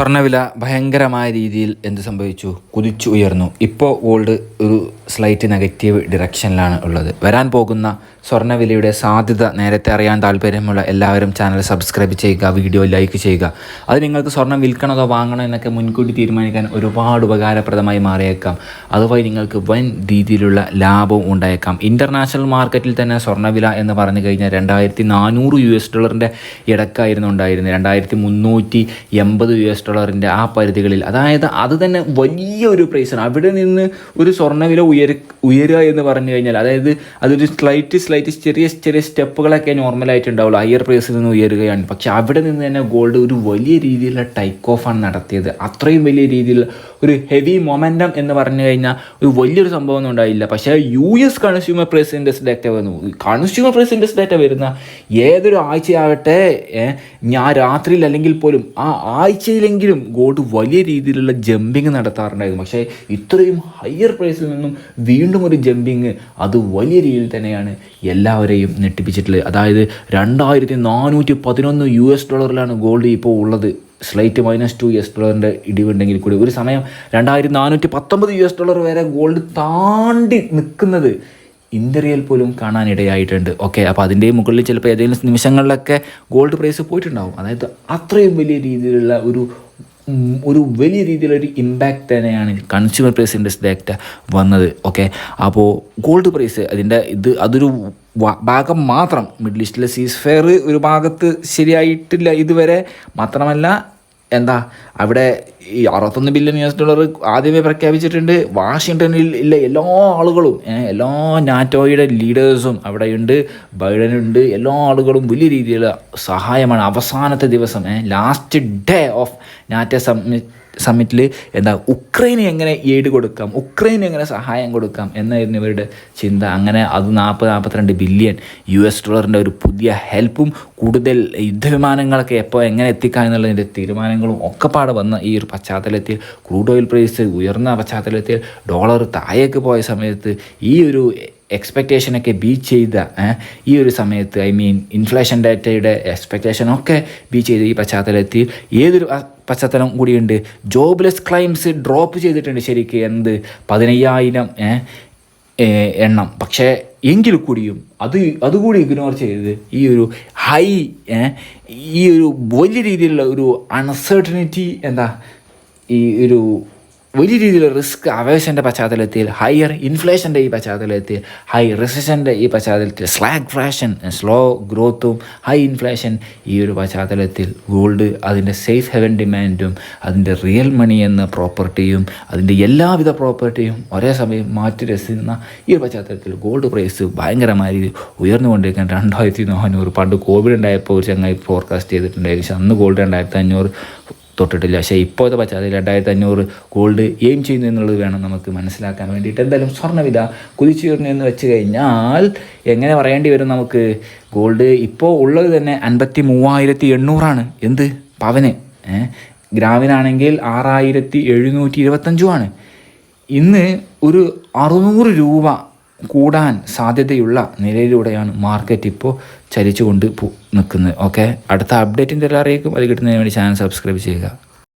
സ്വർണവില ഭയങ്കരമായ രീതിയിൽ എന്ത് സംഭവിച്ചു? കുതിച്ചു ഉയർന്നു. ഇപ്പോൾ ഗോൾഡ് ഒരു സ്ലൈറ്റ് നെഗറ്റീവ് ഡിറക്ഷനിലാണ് ഉള്ളത്. വരാൻ പോകുന്ന സ്വർണവിലയുടെ സാധ്യത നേരത്തെ അറിയാൻ താല്പര്യമുള്ള എല്ലാവരും ചാനൽ സബ്സ്ക്രൈബ് ചെയ്യുക വീഡിയോ ലൈക്ക് ചെയ്യുക. അത് നിങ്ങൾക്ക് സ്വർണം വിൽക്കണതോ വാങ്ങണോ എന്നൊക്കെ മുൻകൂട്ടി തീരുമാനിക്കാൻ ഒരുപാട് ഉപകാരപ്രദമായി മാറിയേക്കാം. അതുവഴി നിങ്ങൾക്ക് വൻ രീതിയിലുള്ള ലാഭവും ഉണ്ടായേക്കാം. ഇന്റർനാഷണൽ മാർക്കറ്റിൽ തന്നെ സ്വർണവില എന്ന് പറഞ്ഞു കഴിഞ്ഞാൽ രണ്ടായിരത്തി നാനൂറ് യു എസ് ഡോളറിന്റെ ഇടക്കായിരുന്നു ഉണ്ടായിരുന്നത്. രണ്ടായിരത്തി മുന്നൂറ്റി എൺപത് യു എസ് ഡോളറിന്റെ ആ പരിധികളിൽ. അതായത് അത് തന്നെ വലിയ ഒരു പ്രൈസാണ് അവിടെ നിന്ന് ഒരു സ്വർണവില ഉയര ഉയരുക എന്ന് പറഞ്ഞു കഴിഞ്ഞാൽ അതായത് അതൊരു സ്ലൈറ്റ് സ്ലൈറ്റ് ചെറിയ ചെറിയ സ്റ്റെപ്പുകളൊക്കെ നോർമലായിട്ട് ഉണ്ടാവുള്ളൂ. ഹയർ പ്രൈസിൽ നിന്ന് ഉയരുകയാണ്. പക്ഷേ അവിടെ നിന്ന് തന്നെ ഗോൾഡ് ഒരു വലിയ രീതിയിലുള്ള ടൈക്ക് ഓഫാണ് നടത്തിയത്. അത്രയും വലിയ രീതിയിൽ ഒരു ഹെവി മൊമെന്റം എന്ന് പറഞ്ഞു കഴിഞ്ഞാൽ ഒരു വലിയൊരു സംഭവം ഒന്നും ഉണ്ടായില്ല. പക്ഷേ U S consumer price index data വന്നു കൺസ്യൂമർ പ്രൈസ് ഇൻഡെക്സ് ഡാറ്റ വരുന്ന ഏതൊരു ആഴ്ചയാവട്ടെ ഞാൻ രാത്രിയിൽ അല്ലെങ്കിൽ പോലും ആ ആഴ്ചയിലെങ്കിലും ഗോൾഡ് വലിയ രീതിയിലുള്ള ജമ്പിങ് നടത്താറുണ്ടായിരുന്നു. പക്ഷേ ഇത്രയും ഹയർ പ്രൈസിൽ നിന്നും വീണ്ടും ഒരു ജമ്പിങ് അത് വലിയ രീതിയിൽ തന്നെയാണ് എല്ലാവരെയും ഞെട്ടിപ്പിച്ചിട്ടുള്ളത്. അതായത് രണ്ടായിരത്തി നാനൂറ്റി പതിനൊന്ന് യു എസ് ഡോളറിലാണ് ഗോൾഡ് ഇപ്പോൾ ഉള്ളത്. സ്ലൈറ്റ് മൈനസ് ടു എസ് ഡോളറിന്റെ ഇടിവുണ്ടെങ്കിൽ കൂടി ഒരു സമയം രണ്ടായിരത്തി നാനൂറ്റി പത്തൊമ്പത് യു എസ് ഡോളർ വരെ ഗോൾഡ് താണ്ടി നിൽക്കുന്നത് ഇന്ത്യയിൽ പോലും കാണാനിടയായിട്ടുണ്ട്. ഓക്കെ അപ്പോൾ അതിന്റെ മുകളിൽ ചിലപ്പോൾ ഏതെങ്കിലും നിമിഷങ്ങളിലൊക്കെ ഗോൾഡ് പ്രൈസ് പോയിട്ടുണ്ടാവും. അതായത് അത്രയും വലിയ രീതിയിലുള്ള ഒരു ഒരു വലിയ രീതിയിലൊരു ഇമ്പാക്റ്റ് തന്നെയാണ് കൺസ്യൂമർ പ്രൈസ് ഇൻഡെക്സ് ഡാറ്റ വന്നത്. ഓക്കെ അപ്പോൾ ഗോൾഡ് പ്രൈസ് അതിന്റെ ഇത് അതൊരു ഭാഗം മാത്രം. മിഡിൽ ഈസ്റ്റിലെ സീസ് ഫെയർ ഒരു ഭാഗത്ത് ശരിയായിട്ടില്ല ഇതുവരെ. മാത്രമല്ല എന്താ അവിടെ ഈ അറുപത്തൊന്ന് ബില്യൺ യു എസ് ഡോളർ ആദ്യമേ പ്രഖ്യാപിച്ചിട്ടുണ്ട്. വാഷിങ്ടണിൽ ഇല്ല എല്ലാ ആളുകളും എല്ലാ നാറ്റോയുടെ ലീഡേഴ്സും അവിടെയുണ്ട്. ബൈഡനുണ്ട്. എല്ലാ ആളുകളും വലിയ രീതിയിലുള്ള സഹായമാണ് അവസാനത്തെ ദിവസം last day of NATO summit സമ്മിറ്റിൽ എന്താ ഉക്രൈന് എങ്ങനെ എയ്ഡ് കൊടുക്കാം ഉക്രൈന് എങ്ങനെ സഹായം കൊടുക്കാം എന്നായിരുന്നു ഇവരുടെ ചിന്ത. അങ്ങനെ അത് നാൽപ്പത് നാൽപ്പത്തിരണ്ട് ബില്യൺ യു എസ് ഡോളറിന്റെ ഒരു പുതിയ ഹെൽപ്പും കൂടുതൽ യുദ്ധവിമാനങ്ങളൊക്കെ എപ്പോൾ എങ്ങനെ എത്തിക്കാം എന്നുള്ളതിന്റെ തീരുമാനങ്ങളും ഒക്കെ പാടെ വന്ന ഈ ഒരു പശ്ചാത്തലത്തിൽ ക്രൂഡ് ഓയിൽ പ്രൈസ് ഉയർന്ന പശ്ചാത്തലത്തിൽ ഡോളർ താഴേക്ക് പോയ സമയത്ത് ഈ ഒരു എക്സ്പെക്റ്റേഷനൊക്കെ ബീച്ച് ചെയ്ത ഈ ഒരു സമയത്ത് ഐ മീൻ ഇൻഫ്ലേഷൻ ഡാറ്റയുടെ എക്സ്പെക്റ്റേഷനൊക്കെ ബീച്ച് ചെയ്ത ഈ പശ്ചാത്തലത്തിൽ ഏതൊരു പശ്ചാത്തലം കൂടിയുണ്ട്. ജോബ്ലെസ് ക്ലൈംസ് ഡ്രോപ്പ് ചെയ്തിട്ടുണ്ട് ശരിക്ക് എന്ത്? പതിനയ്യായിരം എണ്ണം. പക്ഷേ എങ്കിൽ കൂടിയും അത് അതുകൂടി ഇഗ്നോർ ചെയ്ത് ഈ ഒരു ഹൈ ഈ ഒരു വലിയ രീതിയിലുള്ള ഒരു അൺസർട്ടനിറ്റി എന്താ? ഈ ഒരു വലിയ രീതിയിൽ റിസ്ക് അവേഷന്റെ പശ്ചാത്തലത്തിൽ ഹയർ ഇൻഫ്ലേഷന്റെ ഈ പശ്ചാത്തലത്തിൽ ഹൈ റിസഷന്റെ ഈ പശ്ചാത്തലത്തിൽ സ്ലാഗ് ഫ്ലാഷൻ സ്ലോ ഗ്രോത്തും ഹൈ ഇൻഫ്ലേഷൻ ഈ ഒരു പശ്ചാത്തലത്തിൽ ഗോൾഡ് അതിന്റെ സേഫ് ഹെവൻ ഡിമാൻഡും അതിന്റെ റിയൽ മണി എന്ന പ്രോപ്പർട്ടിയും അതിന്റെ എല്ലാവിധ പ്രോപ്പർട്ടിയും ഒരേ സമയം മാറ്റി രസിക്കുന്ന ഈ ഒരു പശ്ചാത്തലത്തിൽ ഗോൾഡ് പ്രൈസ് ഭയങ്കരമായ ഉയർന്നുകൊണ്ടിരിക്കാൻ രണ്ടായിരത്തി നാനൂറ് പണ്ട് കോവിഡ് ഉണ്ടായപ്പോൾ ഒരു ചങ്ങായി ഫോർകാസ്റ്റ് ചെയ്തിട്ടുണ്ട് ഏകദേശം അന്ന് ഗോൾഡ് രണ്ടായിരത്തി അഞ്ഞൂറ് തൊട്ടിട്ടില്ല. പക്ഷേ ഇപ്പോഴത്തെ പശ്ചാത്തലത്തിൽ രണ്ടായിരത്തി അഞ്ഞൂറ് ഗോൾഡ് എയിം ചെയ്യുന്നു എന്നുള്ളത് വേണം നമുക്ക് മനസ്സിലാക്കാൻ വേണ്ടിയിട്ട്. എന്തായാലും സ്വർണവില കുതിച്ചുയർന്നു എന്ന് വെച്ച് കഴിഞ്ഞാൽ എങ്ങനെ പറയേണ്ടി വരും നമുക്ക്? ഗോൾഡ് ഇപ്പോൾ ഉള്ളത് തന്നെ അൻപത്തി മൂവായിരത്തി എണ്ണൂറാണ് എന്ത്? പവന്? ഗ്രാമിനാണെങ്കിൽ ആറായിരത്തി എഴുന്നൂറ്റി ഇരുപത്തഞ്ചുമാണ് ഇന്ന് ഒരു അറുന്നൂറ് രൂപ കൂടാൻ സാധ്യതയുള്ള നിലയിലൂടെയാണ് മാർക്കറ്റ് ഇപ്പോൾ ചലിച്ചുകൊണ്ട് നിൽക്കുന്നത്. ഓക്കെ അടുത്ത അപ്ഡേറ്റിന്റെ എല്ലാം അറിയിക്കും അത് കിട്ടുന്നതിന് വേണ്ടി ചാനൽ സബ്സ്ക്രൈബ് ചെയ്യുക.